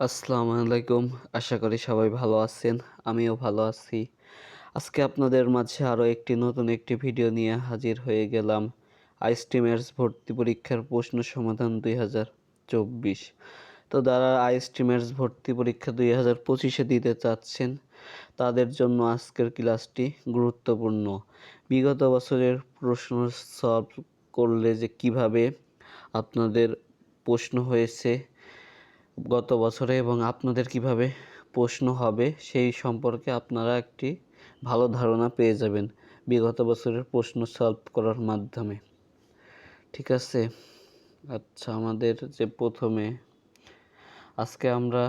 আসসালামু আলাইকুম। আশা করি সবাই ভালো আছেন, আমিও ভালো আছি। আজকে আপনাদের মাঝে আরও একটি নতুন একটি ভিডিও নিয়ে হাজির হয়ে গেলাম। আইস্টিমের্স ভর্তি পরীক্ষার প্রশ্ন সমাধান দুই হাজার চব্বিশ। তো যারা আইস্টিমের্স ভর্তি পরীক্ষা দুই হাজার পঁচিশে দিতে চাচ্ছেন, তাদের জন্য আজকের ক্লাসটি গুরুত্বপূর্ণ। বিগত বছরের প্রশ্ন সলভ করলে যে কীভাবে আপনাদের প্রশ্ন হয়েছে গত বছরে এবং আপনাদের কীভাবে প্রশ্ন হবে সেই সম্পর্কে আপনারা একটি ভালো ধারণা পেয়ে যাবেন বিগত বছরের প্রশ্ন সলভ করার মাধ্যমে। ঠিক আছে? আচ্ছা আমাদের যে প্রথমে আজকে আমরা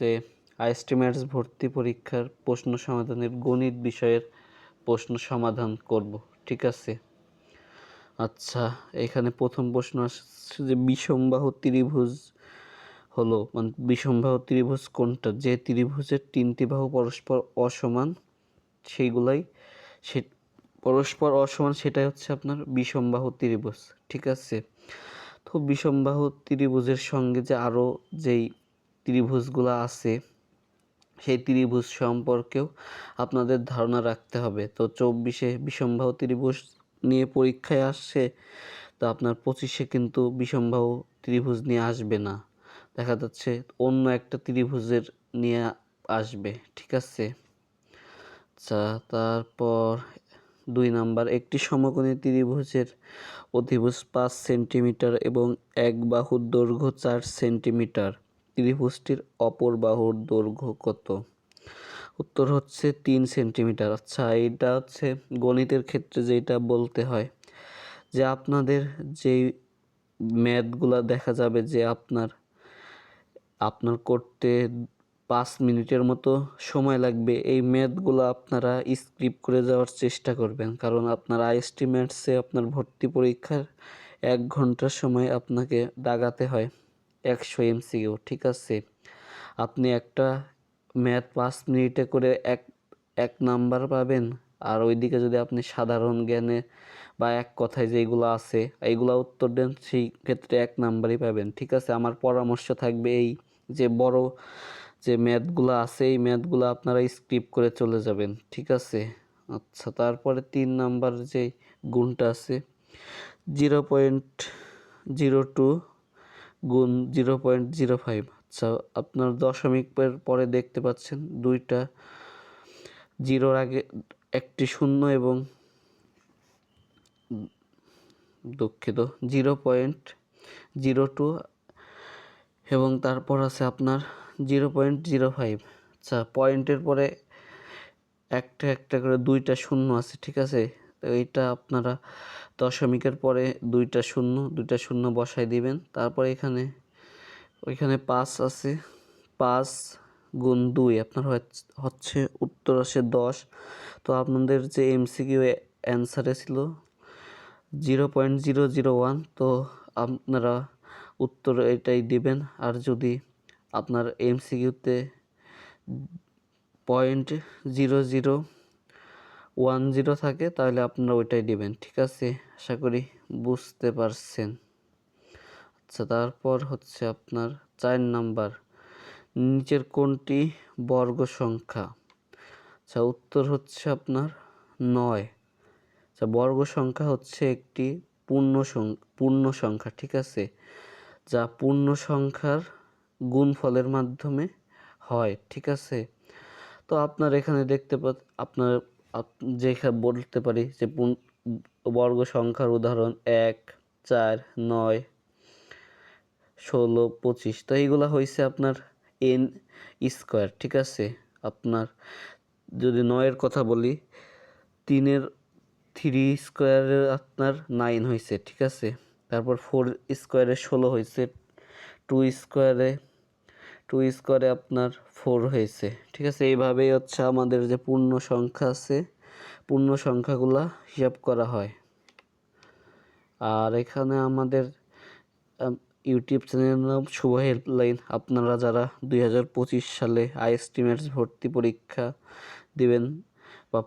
যে আইস্টিমেটস ভর্তি পরীক্ষার প্রশ্ন সমাধানের গণিত বিষয়ের প্রশ্ন সমাধান করব, ঠিক আছে? আচ্ছা এখানে প্রথম প্রশ্ন আসছে যে বিষমবাহু ত্রিভুজ হলো মানে বিষমবাহু ত্রিভুজ কোনটা? যে ত্রিভুজের তিনটি বাহু পরস্পর অসমান, সেইগুলাই সে, পরস্পর অসমান সেটাই হচ্ছে আপনার বিষমবাহু ত্রিভুজ, ঠিক আছে? তো বিষমবাহু ত্রিভুজের সঙ্গে যে আরও যেই ত্রিভুজগুলো আছে, সেই ত্রিভুজ সম্পর্কেও আপনাদের ধারণা রাখতে হবে। তো চব্বিশে বিষমবাহু ত্রিভুজ নিয়ে পরীক্ষায় আসছে, তো আপনার পঁচিশে কিন্তু বিষমবাহু ত্রিভুজ নিয়ে আসবে না। দেখা যাচ্ছে অন্য একটা ত্রিভুজের নিয়ে আসবে, ঠিক আছে? আচ্ছা তারপর দুই নাম্বার, একটি সমকোণী ত্রিভুজের অধিভুজ পাঁচ সেন্টিমিটার এবং এক বাহুর দৈর্ঘ্য চার সেন্টিমিটার। ত্রিভুজটির অপর বাহুর দৈর্ঘ্য কত? উত্তর হচ্ছে তিন সেন্টিমিটার। আচ্ছা এটা হচ্ছে গণিতের ক্ষেত্রে যেটা বলতে হয় যে আপনাদের যেই ম্যাথগুলা দেখা যাবে যে আপনার আপনার করতে পাঁচ মিনিটের মতো সময় লাগবে। এই ম্যাথগুলো আপনারা স্ক্রিপ করে যাওয়ার চেষ্টা করবেন। কারণ আপনার আইএসটিমেটসে আপনার ভর্তি পরীক্ষার এক ঘণ্টার সময় আপনাকে দাগাতে হয় একশো এমসিকিউ, ঠিক আছে? আপনি একটা ম্যাথ পাঁচ মিনিটে করে এক এক নাম্বার পাবেন। আর ওইদিকে যদি আপনি সাধারণ জ্ঞানে বা এক কথায় যেগুলো আছে, এইগুলো উত্তর দেন, সেই ক্ষেত্রে এক নাম্বারই পাবেন, ঠিক আছে? আমার পরামর্শ থাকবে এই যে বড় যে ম্যাথগুলো আছে, এই ম্যাথগুলো আপনারা স্কিপ করে চলে যাবেন, ঠিক আছে? আচ্ছা তারপরে তিন নাম্বার যে গুণটা আছে, জিরো পয়েন্ট জিরো টু গুণ জিরো পয়েন্ট জিরো ফাইভ। আচ্ছা আপনার দশমিকের পরে দেখতে পাচ্ছেন দুইটা, জিরোর আগে একটি শূন্য এবং দুঃখিত, জিরো পয়েন্ট জিরো টু এবং তারপর আছে আপনার জিরো পয়েন্ট জিরো ফাইভ। আচ্ছা পয়েন্টের পরে একটা একটা করে দুইটা শূন্য আছে, ঠিক আছে? তো এইটা আপনারা দশমিকের পরে দুইটা শূন্য দুইটা শূন্য বসাই দিবেন। তারপরে এখানে, ওইখানে পাঁচ আছে, পাঁচ গুণ দুই, আপনার হচ্ছে উত্তর আসে দশ। তো আপনাদের যে এমসিকিউ অ্যান্সারে ছিল, zero point zero zero one, তো আপনারা উত্তর এটাই দিবেন। আর যদি আপনার এমসিকিউতে point zero zero one zero থাকে, তাহলে আপনারা ওইটাই দিবেন, ঠিক আছে? আশা করি বুঝতে পারছেন। আচ্ছা তারপর হচ্ছে আপনার চার নাম্বার, নিচের কোনটি বর্গ সংখ্যা? আচ্ছা উত্তর হচ্ছে আপনার নয়। আচ্ছা বর্গ সংখ্যা হচ্ছে একটি পূর্ণ পূর্ণ সংখ্যা, ঠিক আছে? যা পূর্ণ সংখ্যার গুণফলের মাধ্যমে হয়, ঠিক আছে? তো আপনার এখানে দেখতে পা, আপনার যেখানে বলতে পারি যে বর্গ সংখ্যার উদাহরণ এক, চার, নয়, ষোলো, পঁচিশ। তো এইগুলো হয়েছে আপনার এন স্কোয়ার ঠিক আছে? আপনার, যদি নয়ের কথা বলি, তিনের থ্রি স্কোয়ারের আপনার নাইন হয়েছে ঠিক আছে? তারপর ফোর স্কোয়ারে ষোলো হয়েছে টু স্কোয়ারে টু স্কোয়ারে আপনার ফোর হয়েছে। ঠিক আছে, এইভাবেই হচ্ছে আমাদের যে পূর্ণ সংখ্যা আছে, পূর্ণ সংখ্যাগুলা হিসাব করা হয়। আর এখানে আমাদের ইউটিউব চ্যানেলের নাম শুভ হেল্পলাইন। আপনারা যারা দুই হাজার পঁচিশ সালে আইএসটিমেটস ভর্তি পরীক্ষা দিবেন বা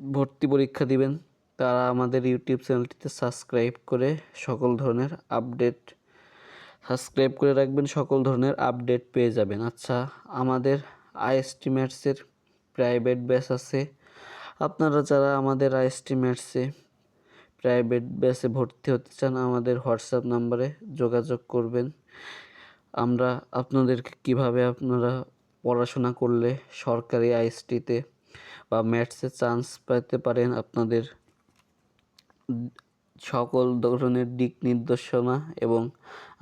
ভর্তি পরীক্ষা দিবেন তারা আমাদের ইউটিউব চ্যানেলটিতে সাবস্ক্রাইব করে সকল ধরনের আপডেট, সাবস্ক্রাইব করে রাখবেন, সকল ধরনের আপডেট পেয়ে যাবেন। আচ্ছা আমাদের আইএসটিমেটসের প্রাইভেট ব্যাচ আছে। আপনারা যারা আমাদের আইএসটিমেটসে প্রাইভেট ব্যাচে ভর্তি হতে চান, আমাদের হোয়াটসঅ্যাপ নাম্বারে যোগাযোগ করবেন। আমরা আপনাদেরকে কীভাবে আপনারা পড়াশোনা করলে সরকারি আইএসটিতে বা ম্যাথসে চান্স পেতে পারেন, আপনাদের সকল ধরনের দিক নির্দেশনা এবং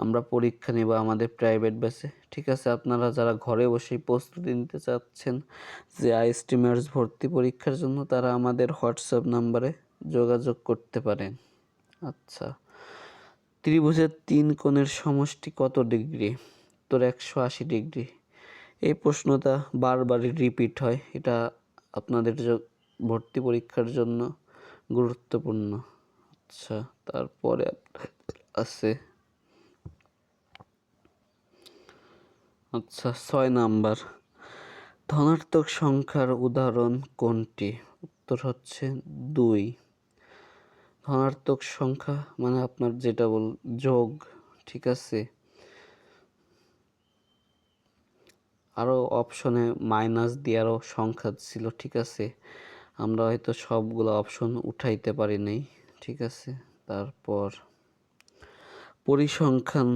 আমরা পরীক্ষা নেব আমাদের প্রাইভেট ব্যাচে ঠিক আছে, আপনারা যারা ঘরে বসেই প্রস্তুতি নিতে চাচ্ছেন যে আইএসটিমার্স ভর্তি পরীক্ষার জন্য, তারা আমাদের হোয়াটসঅ্যাপ নাম্বারে যোগাযোগ করতে পারেন। আচ্ছা ত্রিভুজের তিন কোণের সমষ্টি কত ডিগ্রি? তোর একশো আশি ডিগ্রি। এই প্রশ্নটা বারবারই রিপিট হয়। এটা আপনাদের ভর্তি পরীক্ষার জন্য গুরুত্বপূর্ণ। আচ্ছা তারপরে আছে। আচ্ছা ছয় নাম্বার। ধনাত্মক সংখ্যার উদাহরণ কোনটি? উত্তর হচ্ছে দুই। ধনাত্মক সংখ্যা মানে আপনার যেটা বল, যোগ, ঠিক আছে? আরও অপশনে মাইনাস দিয়ে আরও সংখ্যা ছিল, ঠিক আছে? আমরা হয়তো সবগুলো অপশন উঠাইতে পারি নাই। ঠিক আছে। তারপর পরিসংখ্যান,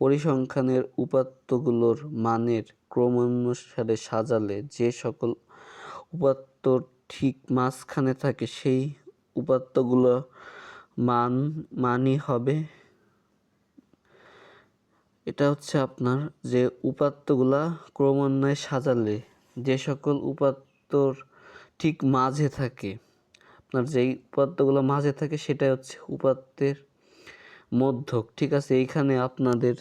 পরিসংখ্যানের উপাত্তগুলোর মানের ক্রমানুসারে সাজালে যে সকল উপাত্ত ঠিক মাঝখানে থাকে, সেই উপাত্তগুলো মান, মানই হবে। এটা হচ্ছে আপনার যে উপাত্তগুলা ক্রমান্বয়ে সাজালে যে সকল উপাত্তর ঠিক মাঝে থাকে আপনার যেই উপাত্তগুলো মাঝে থাকে সেটাই হচ্ছে উপাত্তের মধ্যক। ঠিক আছে, এইখানে আপনাদের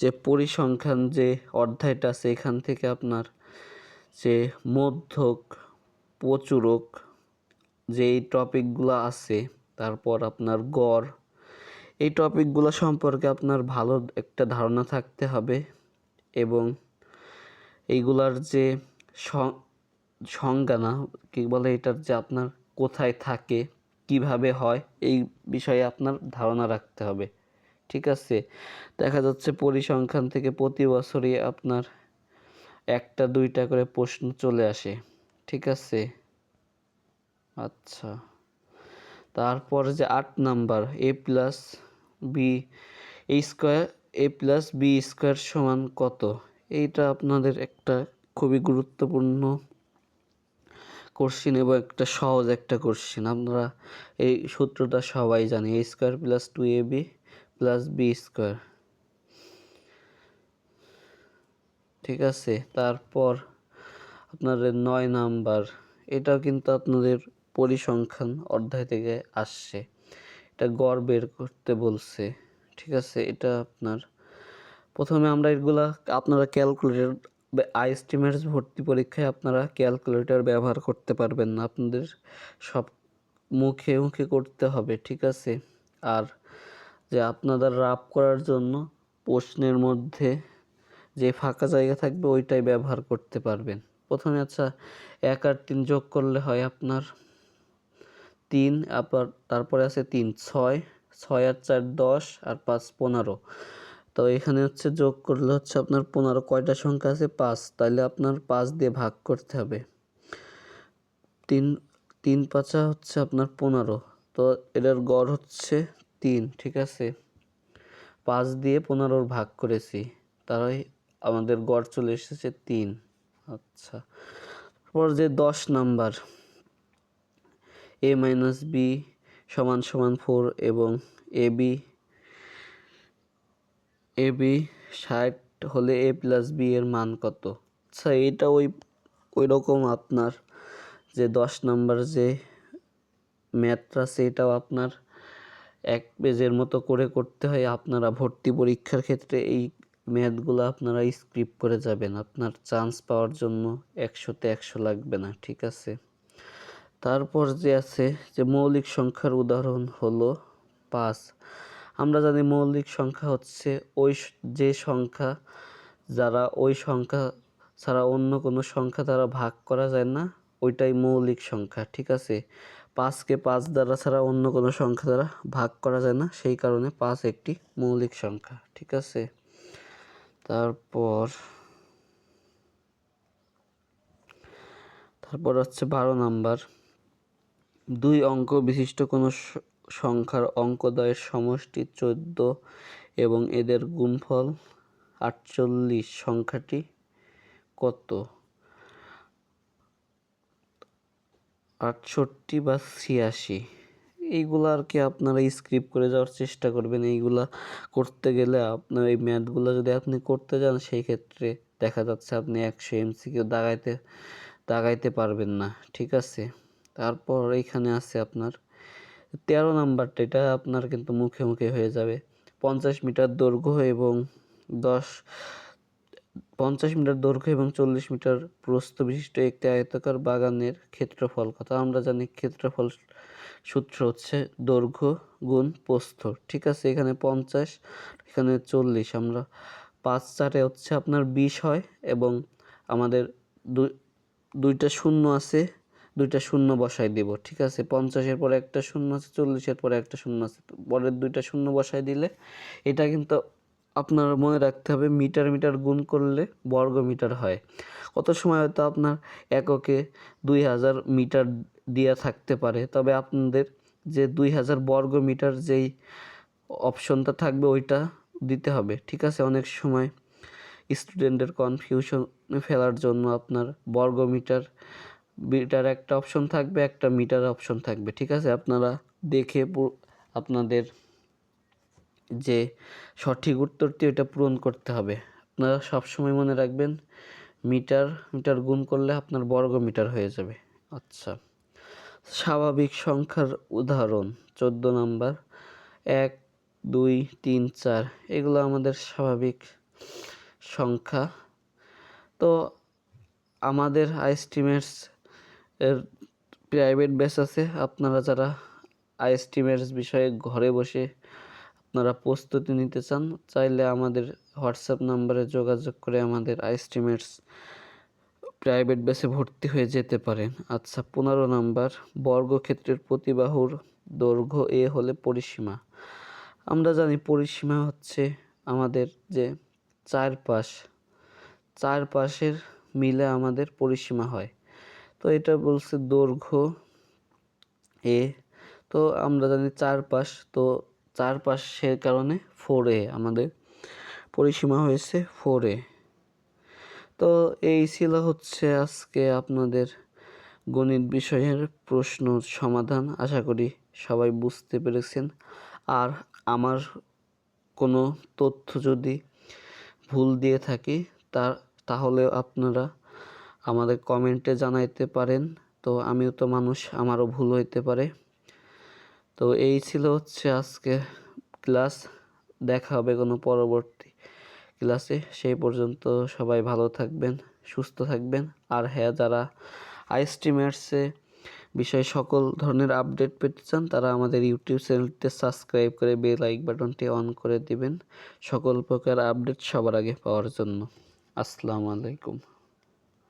যে পরিসংখ্যান যে অধ্যায়টা আছে, এখান থেকে আপনার যে মধ্যক, প্রচুরক যেই টপিকগুলো আছে, তারপর আপনার গড়, এই টপিকগুলো সম্পর্কে আপনার ভালো একটা ধারণা থাকতে হবে এবং এইগুলার যে সংজ্ঞা না, কি বলে এটার যে আপনার কোথায় থাকে, কীভাবে হয়, এই বিষয়ে আপনার ধারণা রাখতে হবে। ঠিক আছে? দেখা যাচ্ছে পরিসংখ্যান থেকে প্রতি বছরই আপনার একটা, দুইটা করে প্রশ্ন চলে আসে। ঠিক আছে? আচ্ছা। তারপর যে আট number, A plus B A square, A plus B square সমান কত? এইটা আপনাদের একটা খুবই গুরুত্বপূর্ণ কোশ্চিন এবং একটা সহজ একটা কোশ্চিন আপনারা এই সূত্রটা সবাই জানি A square plus two A B plus B square ঠিক আছে, তারপর আপনাদের নয় নাম্বার, এটাও কিন্তু আপনাদের পরিসংখ্যান অধ্যায় থেকে আসছে। এটা গড় বের করতে বলছে। ঠিক আছে, এটা আপনার, প্রথমে আমরা এগুলা আপনারা ক্যালকুলেটর আইএসটিমেটস ভর্তি পরীক্ষায় আপনারা ক্যালকুলেটর ব্যবহার করতে পারবেন না। আপনাদের সব মুখে মুখে করতে হবে, ঠিক আছে? আর যে আপনাদের রাপ করার জন্য প্রশ্নের মধ্যে যে ফাঁকা জায়গা থাকবে ওইটাই ব্যবহার করতে পারবেন। প্রথমে আচ্ছা এক আর তিন যোগ করলে হয় আপনার তিন, আবার তারপরে আছে তিন, ছয় ছয় আর চার, দশ, আর পাঁচ, পনেরো। তো এখানে হচ্ছে যোগ করলে হচ্ছে আপনার পনেরো কয়টা সংখ্যা আছে? পাঁচ। তাহলে আপনার পাঁচ দিয়ে ভাগ করতে হবে। তিন তিন পাঁচা হচ্ছে আপনার পনেরো। তো এটার গড় হচ্ছে তিন, ঠিক আছে? পাঁচ দিয়ে পনেরোর ভাগ করেছি। তারাই আমাদের গড় চলে এসেছে তিন। আচ্ছা। তারপর যে দশ নাম্বার, এ মাইনাস বি সমান সমান ফোর এবং এ বি এ বি ষাট হলে এ প্লাস বি এর মান কত? আচ্ছা এইটা ওই ওই রকম আপনার যে দশ নাম্বার যে ম্যাথটা সেটাও আপনার এক পেজের মতো করে করতে হয়। আপনারা ভর্তি পরীক্ষার ক্ষেত্রে এই ম্যাথগুলো আপনারা স্ক্রিপ্ট করে যাবেন। আপনার চান্স পাওয়ার জন্য একশোতে একশো লাগবে না, ঠিক আছে? তারপর যে আছে, যে মৌলিক সংখ্যার উদাহরণ হলো পাঁচ। আমরা জানি মৌলিক সংখ্যা হচ্ছে ওই যে সংখ্যা, যারা ওই সংখ্যা ছাড়া অন্য কোনো সংখ্যা দ্বারা ভাগ করা যায় না, ওইটাই মৌলিক সংখ্যা, ঠিক আছে? পাঁচকে পাঁচ দ্বারা ছাড়া অন্য কোনো সংখ্যা দ্বারা ভাগ করা যায় না, সেই কারণে পাঁচ একটি মৌলিক সংখ্যা, ঠিক আছে? তারপর তারপর হচ্ছে বারো নাম্বার। দুই অঙ্ক বিশিষ্ট কোনো সংখ্যার অঙ্কদ্বয়ের সমষ্টি চোদ্দ এবং এদের গুণফল আটচল্লিশ। সংখ্যাটি কত? আটষট্টি বা ছিয়াশি। এইগুলো আর কি আপনারা স্ক্রিপ্ট করে যাওয়ার চেষ্টা করবেন। এইগুলা করতে গেলে আপনার এই ম্যাথগুলো যদি আপনি করতে যান সেই ক্ষেত্রে দেখা যাচ্ছে আপনি একশো এমসিকিউ দাগাইতে দাগাইতে পারবেন না। ঠিক আছে? তারপর এইখানে আছে আপনার তেরো নাম্বারটা, এটা আপনার কিন্তু মুখে মুখে হয়ে যাবে। পঞ্চাশ মিটার দৈর্ঘ্য এবং দশ, পঞ্চাশ মিটার দৈর্ঘ্য এবং চল্লিশ মিটার প্রস্থ বিশিষ্ট একটি আয়তাকার বাগানের ক্ষেত্রফল কথা আমরা জানি ক্ষেত্রফল সূত্র হচ্ছে দৈর্ঘ্য গুণ প্রস্থ, ঠিক আছে? এখানে পঞ্চাশ, এখানে চল্লিশ, আমরা পাঁচ চারে হচ্ছে আপনার বিশ হয় এবং আমাদের দুই দুইটা শূন্য আছে দুইটা শূন্য বসাই দেব, ঠিক আছে? পঞ্চাশের পরে একটা শূন্য আছে, চল্লিশের পরে একটা শূন্য আছে। পরের দুইটা শূন্য বসাই দিলে এটা কিন্তু আপনার মনে রাখতে হবে, মিটার মিটার গুণ করলে বর্গ মিটার হয়। কত সময় হয়তো আপনার এককে দুই হাজার মিটার দেওয়া থাকতে পারে, তবে আপনাদের যে দুই হাজার বর্গ মিটার যেই অপশনটা থাকবে ওইটা দিতে হবে, ঠিক আছে? অনেক সময় স্টুডেন্টের কনফিউশনে ফেলার জন্য আপনার বর্গ মিটার মিটার একটা অপশন থাকবে, একটা মিটার অপশন থাকবে, ঠিক আছে? আপনারা দেখে আপনাদের যে সঠিক উত্তরটি ওটা পূরণ করতে হবে। আপনারা সবসময় মনে রাখবেন, মিটার মিটার গুণ করলে আপনার বর্গ মিটার হয়ে যাবে। আচ্ছা স্বাভাবিক সংখ্যার উদাহরণ, চোদ্দ নাম্বার, এক, দুই, তিন, চার, এগুলো আমাদের স্বাভাবিক সংখ্যা। তো আমাদের আইস্টিমেটস এর প্রাইভেট ব্যাচ আছে। আপনারা যারা আইস্টিমেটস বিষয়ে ঘরে বসে আপনারা প্রস্তুতি নিতে চান, চাইলে আমাদের হোয়াটসঅ্যাপ নাম্বারে যোগাযোগ করে আমাদের আইস্টিমেটস প্রাইভেট ব্যাচে ভর্তি হয়ে যেতে পারেন। আচ্ছা পনেরো নাম্বার, বর্গক্ষেত্রের প্রতিবাহুর দৈর্ঘ্য এ হলে পরিসীমা। আমরা জানি পরিসীমা হচ্ছে আমাদের যে চারপাশ, চারপাশের মিলে আমাদের পরিসীমা হয়। তো এটা বলছে দৈর্ঘ্য এ তো আমরা জানি চারপাশ, তো চারপাশ সে কারণে ফোর এ আমাদের পরিসীমা হয়েছে ফোর এ তো এই ছিল হচ্ছে আজকে আপনাদের গণিত বিষয়ের প্রশ্ন সমাধান, আশা করি সবাই বুঝতে পেরেছেন। আর আমার কোনো তথ্য যদি ভুল দিয়ে থাকি, তার তাহলে আপনারা আমাদের কমেন্টে জানাইতে পারেন। তো আমিও তো মানুষ, আমারও ভুল হইতে পারে। তো এই ছিল হচ্ছে আজকে ক্লাস। দেখা হবে কোনো পরবর্তী ক্লাসে। সেই পর্যন্ত সবাই ভালো থাকবেন, সুস্থ থাকবেন। আর হ্যাঁ যারা আইস্ট্রিমার্সে বিষয়ে সকল ধরনের আপডেট পেতে চান, তারা আমাদের ইউটিউব চ্যানেলটি সাবস্ক্রাইব করে বেল লাইক বাটনটি অন করে দিবেন। সকল প্রকার আপডেট সবার আগে পাওয়ার জন্য। আসসালামু আলাইকুম।